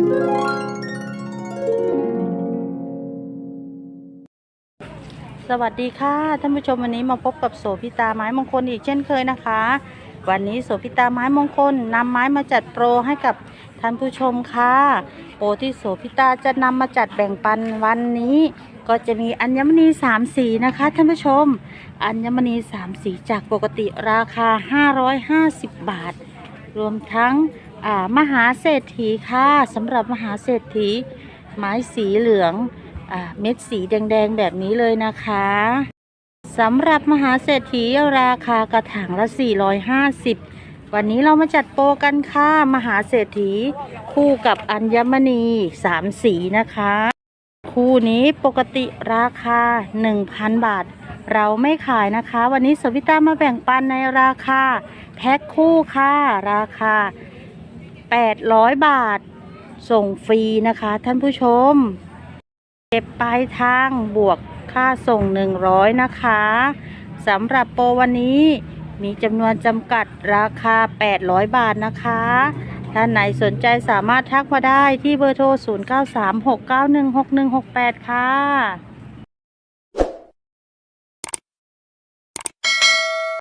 สวัสดีค่ะท่านผู้ชมวันนี้มาพบกับโสพิตาไม้มงคลอีกเช่นเคยนะคะ วันนี้โสพิตาไม้มงคลนำไม้มาจัดโปรให้กับท่านผู้ชมค่ะโปรที่โสพิตาจะนำมาจัดแบ่งปันวันนี้ ก็จะมีอัญมณีสามสีนะคะท่านผู้ชม อัญมณีสามสีจากปกติราคา 550 บาท รวมทั้ง มหาเศรษฐีค่ะสำหรับมหาเศรษฐี ไม้สีเหลืองอเม็ดสีแดงๆแบบนี้เลยนะคะสำหรับมหาเศรษฐีราคากระถางละ 450 วันนี้เรามาจัดโปรกันค่ะ มหาเศรษฐี คู่กับอัญมณีสามสีนะคะ คู่นี้ปกติราคา 1,000 บาท เราไม่ขายนะคะ วันนี้สวิต้ามาแบ่งปันในราคา แพ็คคู่ค่ะ ราคา 800 บาท ส่งฟรีนะคะ ท่านผู้ชม เก็บปลายทางบวกค่าส่ง 100 นะคะสำหรับโปรวันนี้มีจำนวนจำกัดราคา 800 บาทนะคะ ท่านไหนสนใจสามารถทักมาได้ที่เบอร์โทร 0936916168 ค่ะ